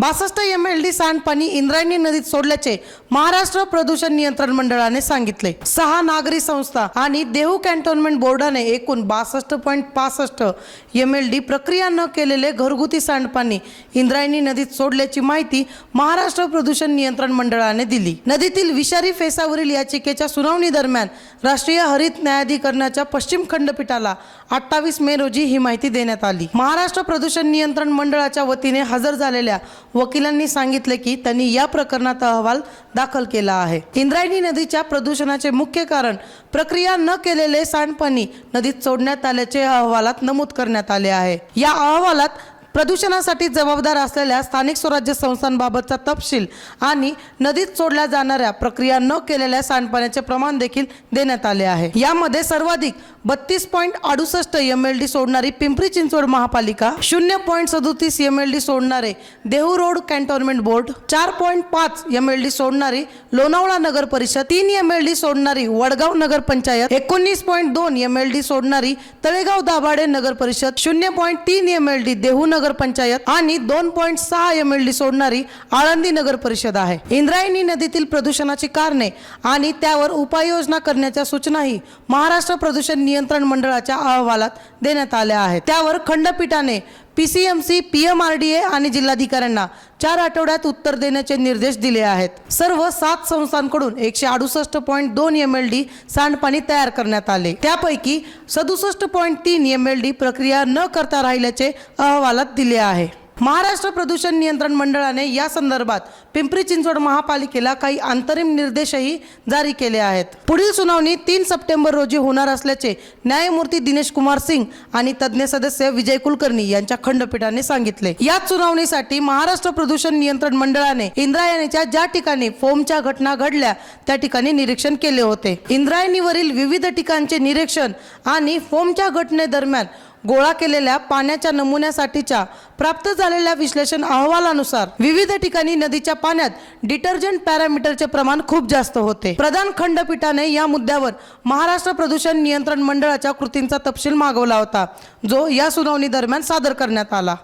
बासष्ट M L D सांडपाणी इंद्रायणी नदीत सोडल्याचे महाराष्ट्र प्रदूषण नियंत्रण मंडळाने सांगितले. सहा नागरी संस्था आणि देहू कॅन्टोन्मेंट बोर्डाने एकूण बासष्ट पॉईंट पासष्ट एम एल डी प्रक्रिया न केलेले घरगुती सांडपाणी इंद्रायणी नदीत सोडल्याची माहिती महाराष्ट्र प्रदूषण नियंत्रण मंडळाने दिली. नदीतील विषारी फेसावरील याचिकेच्या सुनावणी दरम्यान राष्ट्रीय हरित न्यायाधिकरणाच्या पश्चिम खंडपीठाला अठ्ठावीस मे रोजी ही माहिती देण्यात आली. महाराष्ट्र प्रदूषण नियंत्रण मंडळाच्या वतीने हजर झालेल्या वकिलांनी सांगितले की त्यांनी या प्रकरणात अहवाल दाखल केला आहे. इंद्रायणी नदीच्या प्रदूषणाचे मुख्य कारण प्रक्रिया न केलेले सांडपाणी नदीत सोडण्यात आल्याचे अहवालात नमूद करण्यात आले आहे. या अहवालात प्रदूषणासाठी जबाबदार असलेल्या स्थानिक स्वराज्य संस्थांबाबतचा तपशील आणि नदीत सोडल्या जाणाऱ्या प्रक्रिया न केलेल्या सांडपाण्याचे प्रमाण देखील देण्यात आले आहे. यामध्ये सर्वाधिक बत्तीस पॉईंट अडुसष्ट एम एल डी सोडणारी पिंपरी चिंचवड महापालिका शून्य पॉईंट सदोतीस एम एल डी सोडणारे देहू रोड कॅन्टोन्मेंट बोर्ड चार पॉईंट पाच एम एल डी सोडणारी लोणावळा नगर परिषद तीन एम एल डी सोडणारी वडगाव नगर पंचायत एकोणीस पॉईंट दोन एम एल डी सोडणारी तळेगाव दाभाडे नगर परिषद शून्य पॉईंट तीन एम एल डी देहू नगर पंचायत आणि दोन पॉईंट सहा एम एल डी सोडणारी आळंदी नगर परिषद आहे. इंद्रायणी नदीतील प्रदूषणाची कारणे आणि त्यावर उपाययोजना करण्याच्या सूचनाही महाराष्ट्र प्रदूषण नियंत्रण मंडळाच्या अहवालात देण्यात आल्या आहेत. त्यावर खंडपीठाने पीसीएमसी पीएमआरडीए आणि जिल्हाधिकाऱ्यांना चार आठवड्यात उत्तर देण्याचे निर्देश दिले आहेत. सर्व सात संस्थांकडून एकशे अडुसष्ट पॉईंट दोन एम एल डी सांडपाणी तयार करण्यात आले. त्यापैकी सदुसष्ट पॉईंट तीन एम एल डी प्रक्रिया न करता राहिल्याचे अहवालात दिले आहे. महाराष्ट्र प्रदूषण नियंत्रण मंडळाने या संदर्भात पिंपरी चिंचवड महापालिकेला काही अंतरिम निर्देशही जारी केले आहेत. पुढील सुनावणी तीन सप्टेंबर रोजी होणार असल्याचे न्यायमूर्ती दिनेश कुमार सिंग आणि तज्ज्ञ सदस्य विजय कुलकर्णी यांच्या खंडपीठाने सांगितले. याच सुनावणीसाठी महाराष्ट्र प्रदूषण नियंत्रण मंडळाने इंद्रायणीच्या ज्या ठिकाणी फोमच्या घटना घडल्या त्या ठिकाणी निरीक्षण केले होते. इंद्रायणीवरील विविध ठिकाणचे निरीक्षण आणि फोमच्या घटनेदरम्यान गोळा केलेल्या पाण्याच्या नमुन्यासाठीच्या प्राप्त झालेल्या विश्लेषण अहवालानुसार विविध ठिकाणी नदीच्या पाण्यात डिटर्जंट पॅरामीटरचे प्रमाण खूप जास्त होते. प्रधान खंडपीठाने या मुद्द्यावर महाराष्ट्र प्रदूषण नियंत्रण मंडळाच्या कृतींचा तपशील मागवला होता जो या सुनावणी दरम्यान सादर करण्यात आला.